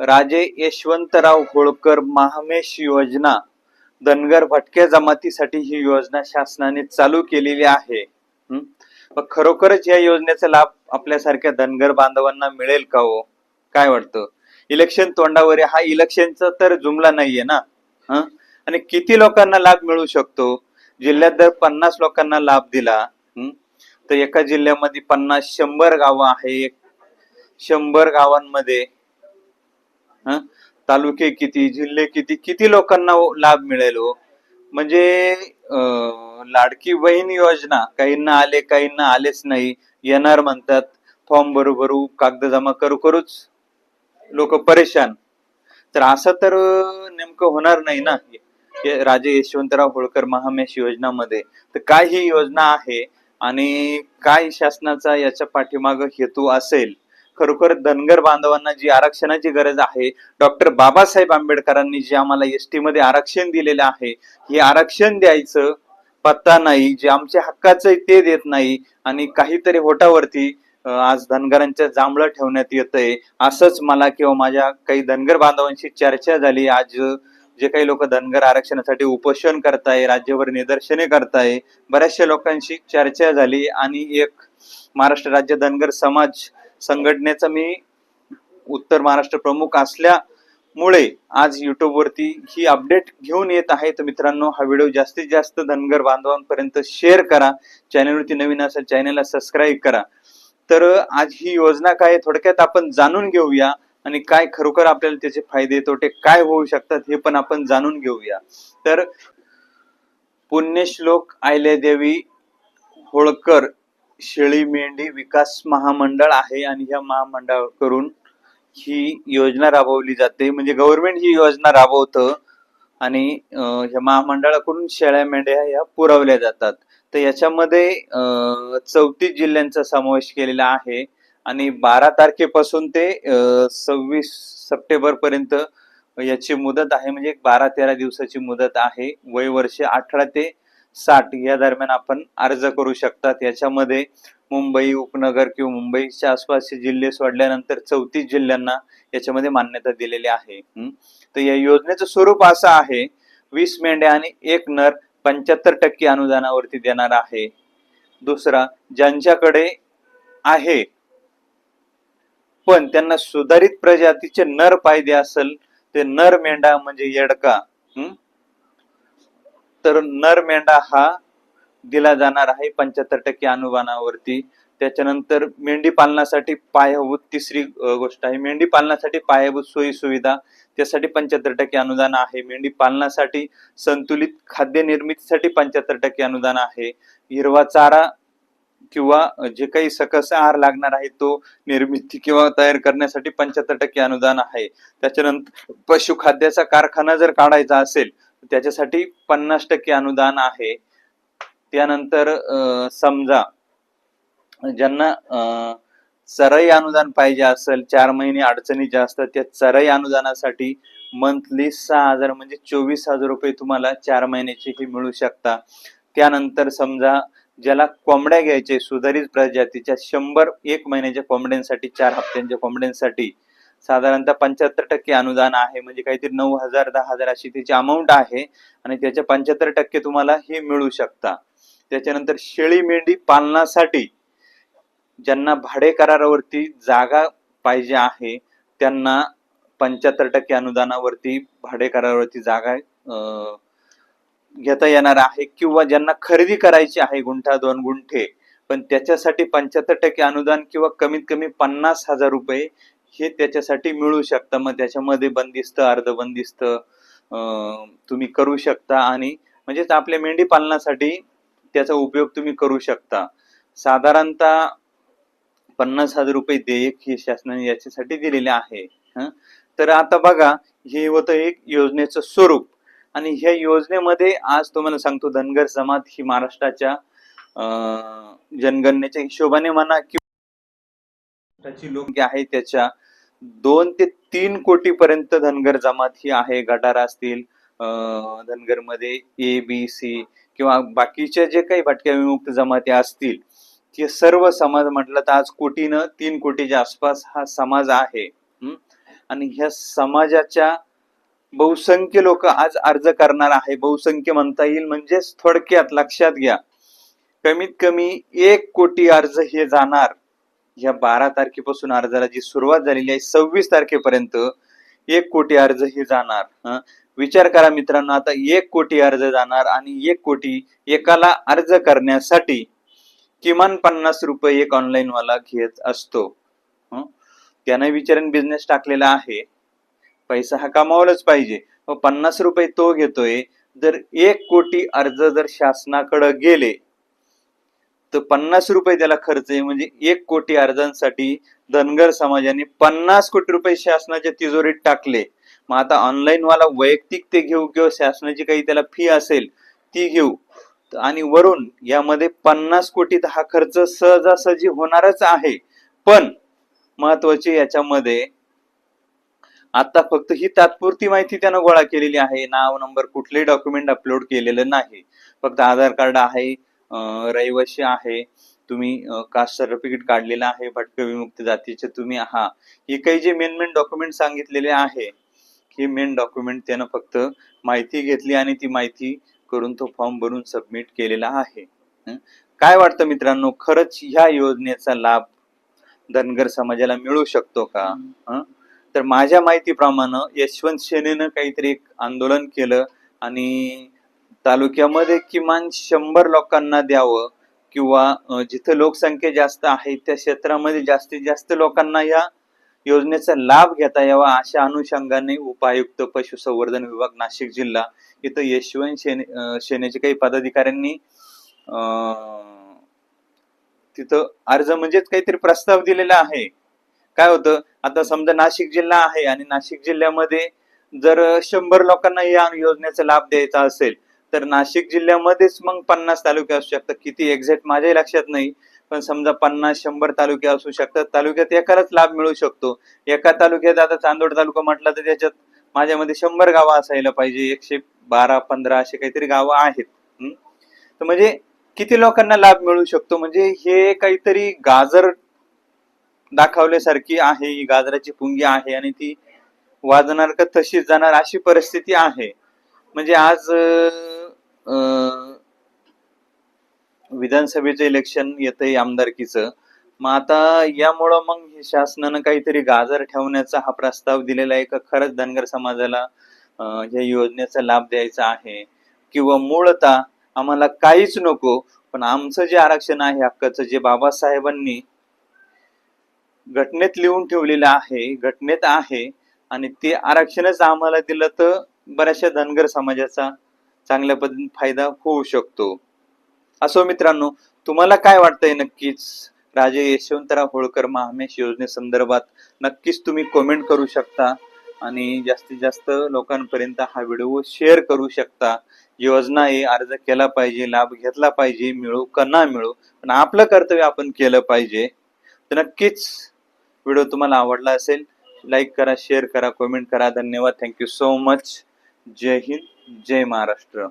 राजे यशवंतराव होळकर महामेश योजना धनगर भटक्या जमातीसाठी ही योजना शासनाने चालू केलेली आहे. खरोखरच या योजनेचा लाभ आपल्यासारख्या धनगर बांधवांना मिळेल का हो? काय वाटतं? इलेक्शन तोंडावर हा इलेक्शनचा तर जुमला नाहीये ना? आणि किती लोकांना लाभ मिळू शकतो? जिल्ह्यात जर पन्नास लोकांना लाभ दिला तर एका जिल्ह्यामध्ये पन्नास शंभर गावं आहे. शंभर गावांमध्ये तालुके किती जिल्हे किती किती लोकांना लाभ मिळेल हो? म्हणजे लाडकी बहीण योजना काहींना आले काहींना आलेच नाही येणार म्हणतात फॉर्म बरोबर कागद जमा करू करूच. लोक परेशान. तर असं तर नेमकं होणार नाही ना? हे राजे यशवंतराव होळकर महामेश योजनामध्ये. तर काय ही योजना आहे आणि काय शासनाचा याच्या पाठीमाग हेतू असेल? खरोखर धनगर बांधवांना जी आरक्षणाची गरज आहे डॉक्टर बाबासाहेब आंबेडकरांनी जे आम्हाला एस टी मध्ये आरक्षण दिलेलं आहे हे आरक्षण द्यायचं पत्ता नाही जे आमच्या हक्काचं आहे ते देत नाही आणि काहीतरी होटावरती आज धनगरांच्या जांभळं ठेवण्यात येतंय असंच मला किंवा माझ्या काही धनगर बांधवांशी चर्चा झाली. आज जे काही लोक धनगर आरक्षणासाठी उपोषण करताय राज्यभर निदर्शने करताय बऱ्याचशा लोकांशी चर्चा झाली आणि एक महाराष्ट्र राज्य धनगर समाज संघटनेचा मी उत्तर महाराष्ट्र प्रमुख असल्यामुळे आज युट्यूब वरती ही अपडेट घेऊन येत आहे. तर मित्रांनो हा व्हिडिओ जास्तीत जास्त धनगर बांधवांपर्यंत शेअर करा. चॅनलवरती नवीन असेल चॅनलला सबस्क्राईब करा. तर आज ही योजना काय थोडक्यात आपण जाणून घेऊया. आणि काय खरोखर आपल्याला त्याचे फायदे तोटे काय होऊ शकतात हे पण आपण जाणून घेऊया. तर पुण्यश्लोक देवी होळकर शेळी मेंढी विकास महामंडळ आहे आणि ह्या महामंडळाकडून ही योजना राबवली जाते. म्हणजे गव्हर्नमेंट ही योजना राबवतं आणि ह्या महामंडळाकडून शेळ्या मेंढ्या ह्या पुरवल्या जातात. तर याच्यामध्ये चौतीस जिल्ह्यांचा समावेश केलेला आहे आणि बारा तारखेपासून ते सव्वीस सप्टेंबर पर्यंत याची मुदत आहे. म्हणजे बारा तेरा दिवसाची मुदत आहे. वय वर्ष अठरा ते साठ या दरम्यान आपण अर्ज करू शकतात. याच्यामध्ये मुंबई उपनगर किंवा मुंबईच्या आसपासचे जिल्हे सोडल्यानंतर चौतीस जिल्ह्यांना याच्यामध्ये मान्यता दिलेली आहे. तर या योजनेचं स्वरूप असं आहे वीस मेंढ्या आणि एक नर पंच्याहत्तर टक्के अनुदानावरती देणार आहे. दुसरा ज्यांच्याकडे आहे पण त्यांना सुधारित प्रजातीचे नर पायदे असेल ते नर मेंढा म्हणजे येडका. तर नर मेंढा हा दिला जाणार आहे पंच्याहत्तर टक्के अनुदानावरती त्याच्यानंतर मेंढी पालनासाठी पायाभूत तिसरी गोष्ट आहे. मेंढी पालनासाठी पायाभूत सोयी सुविधा त्यासाठी पंच्याहत्तर टक्के अनुदान आहे. मेंढी पालनासाठी संतुलित खाद्य निर्मितीसाठी पंच्याहत्तर टक्के अनुदान आहे. हिरवा चारा किंवा जे काही सकस आहार लागणार आहे तो निर्मिती किंवा तयार करण्यासाठी पंच्याहत्तर टक्के अनुदान आहे. त्याच्यानंतर पशुखाद्याचा कारखाना जर काढायचा असेल त्याच्यासाठी पन्नास टक्के अनुदान आहे. त्यानंतर अं, समजा ज्यांना अं, चराई अनुदान पाहिजे असेल चार महिने अडचणी ज्या असतात त्या चराई अनुदानासाठी मंथली सहा हजार म्हणजे चोवीस हजार रुपये तुम्हाला चार महिन्याचे हे मिळू शकता. त्यानंतर समजा ज्याला कोंबड्या घ्यायचे सुधारित प्रजातीच्या शंभर एक महिन्याच्या कोंबड्यांसाठी चार हप्त्यांच्या कोंबड्यांसाठी साधारणतः पंच्याहत्तर टक्के अनुदान आहे म्हणजे काहीतरी नऊ हजार दहा हजार अशी त्याची अमाऊंट आहे आणि त्याच्या पंच्याहत्तर टक्के तुम्हाला हे मिळू शकता. त्याच्यानंतर शेळी मेंढी पालनासाठी ज्यांना भाडे करारावरती जागा पाहिजे आहे त्यांना पंच्याहत्तर टक्के अनुदानावरती भाडे करारावरती जागा घेता येणार आहे किंवा ज्यांना खरेदी करायची आहे गुंठा दोन गुंठे पण त्याच्यासाठी पंच्याहत्तर टक्के अनुदान किंवा कमीत कमी पन्नास हजार रुपये हे त्याच्यासाठी मिळू शकतं. मग त्याच्यामध्ये बंदिस्त अर्धबंदिस्त तुम्ही करू शकता आणि म्हणजेच आपल्या मेंढी पालनासाठी त्याचा उपयोग तुम्ही करू शकता. साधारणतः पन्नास हजार रुपये देयक हे शासनाने याच्यासाठी दिलेले आहे. तर आता बघा हे होतं एक योजनेचं स्वरूप. आणि ह्या योजनेमध्ये आज तुम्हाला सांगतो धनगर समाज ही महाराष्ट्राच्या जनगणनेच्या हिशोबाने म्हणा किंवा लोक आहे त्याच्या दोन ते तीन कोटी पर्यंत धनगर जमात ही आहे. गटार असतील अं, धनगरमध्ये ए बी सी किंवा बाकीच्या जे काही भटक्या विमुक्त जमाती असतील ते सर्व समाज म्हटलं तर आज कोटीनं तीन कोटीच्या आसपास हा समाज आहे. आणि ह्या समाजाच्या बहुसंख्य लोक आज अर्ज करणार आहे. बहुसंख्य म्हणता येईल म्हणजेच थोडक्यात लक्षात घ्या. कमीत कमी एक कोटी अर्ज हे जाणार. ह्या बारा तारखेपासून अर्जाला जी सुरुवात झालेली आहे सव्वीस तारखेपर्यंत एक कोटी अर्ज हे जाणार विचार करा मित्रांनो आता एक कोटी अर्ज जाणार आणि एक कोटी एकाला अर्ज करण्यासाठी किमान पन्नास रुपये एक ऑनलाईन वाला घेत असतो त्याने विचारून बिझनेस टाकलेला आहे. पैसा हा कमावलाच पाहिजे. व पन्नास रुपये तो घेतोय जर एक कोटी अर्ज जर शासनाकडे गेले तर पन्नास रुपये त्याला खर्च आहे. म्हणजे एक कोटी अर्जांसाठी धनगर समाजाने पन्नास कोटी रुपये शासनाच्या तिजोरीत टाकले. मग आता ऑनलाईन वाला वैयक्तिक ते घेऊ किंवा शासनाची काही त्याला फी असेल ती घेऊ. आणि वरून यामध्ये पन्नास कोटीत हा खर्च सहजासहजी होणारच आहे. पण महत्त्वाचे याच्यामध्ये आता फक्त ही तात्पुरती माहिती त्यानं गोळा केलेली आहे. नाव नंबर कुठलेही डॉक्युमेंट अपलोड केलेलं नाही. फक्त आधार कार्ड आहे अं, रहिवासी आहे तुम्ही कास्ट सर्टिफिकेट काढलेलं आहे भटक विमुक्त जातीचे तुम्ही आहात. हे काही जे मेन मेन डॉक्युमेंट सांगितलेले आहे हे मेन डॉक्युमेंट त्यानं फक्त माहिती घेतली आणि ती माहिती करून तो फॉर्म भरून सबमिट केलेला आहे? काय वाटतं मित्रांनो? खरंच ह्या योजनेचा लाभ धनगर समाजाला मिळू शकतो का? तर माझ्या माहितीप्रमाणे यशवंत सेनेनं काहीतरी एक आंदोलन केलं आणि तालुक्यामध्ये किमान शंभर लोकांना द्यावं किंवा जिथं लोकसंख्या जास्त आहे त्या क्षेत्रामध्ये जास्तीत जास्त लोकांना या योजनेचा लाभ घेता यावा अशा अनुषंगाने उपायुक्त पशुसंवर्धन विभाग नाशिक जिल्हा इथं यशवंत सेने सेनेचे काही पदाधिकाऱ्यांनी अं, तिथं अर्ज म्हणजेच काहीतरी प्रस्ताव दिलेला आहे. काय होतं? आता समजा नाशिक जिल्हा आहे आणि नाशिक जिल्ह्यामध्ये जर शंभर लोकांना या योजनेचा लाभ द्यायचा असेल तर नाशिक जिल्ह्यामध्येच मग पन्नास तालुके असू शकतात. किती एक्झॅक्ट माझ्याही लक्षात नाही पण समजा पन्नास शंभर तालुके असू शकतात. तालुक्यात एकालाच लाभ मिळू शकतो. एका तालुक्यात आता चांदोड तालुका म्हटला तर त्याच्यात माझ्यामध्ये शंभर गावं असायला पाहिजे. एकशे बारा पंधरा असे काहीतरी गावं आहेत. तर म्हणजे किती लोकांना लाभ मिळू शकतो? म्हणजे हे काहीतरी गाजर दाखवल्यासारखी आहे. ही गाजराची पुंगी आहे आणि ती वाजणार का तशीच जाणार अशी परिस्थिती आहे. म्हणजे आज विधानसभेचं इलेक्शन येतंय आमदारकीचं. मग आता यामुळं मग शासनानं काहीतरी गाजर ठेवण्याचा हा प्रस्ताव दिलेला आहे का? खरंच धनगर समाजाला या योजनेचा लाभ द्यायचा आहे. किंवा मूळतः आम्हाला काहीच नको पण आमचं जे आरक्षण आहे हक्काचं जे बाबासाहेबांनी घटनेत लिहून ठेवलेलं आहे घटनेत आहे आणि ते आरक्षणच आम्हाला दिलं तर बऱ्याचशा धनगर समाजाचा चांगल्या पद्धतीने फायदा होऊ शकतो. असो मित्रांनो तुम्हाला काय वाटतंय नक्कीच? राजे यशवंतराव होळकर महामेश योजनेसंदर्भात नक्कीच तुम्ही कमेंट करू शकता आणि जास्तीत जास्त लोकांपर्यंत हा व्हिडिओ शेअर करू शकता. योजना हे अर्ज केला पाहिजे लाभ घेतला पाहिजे मिळू का ना मिळू पण आपलं कर्तव्य आपण केलं पाहिजे. तर नक्कीच व्हिडिओ तुम्हाला आवडला असेल लाईक करा शेअर करा कमेंट करा. धन्यवाद. थँक्यू सो मच जय हिंद. जय महाराष्ट्र.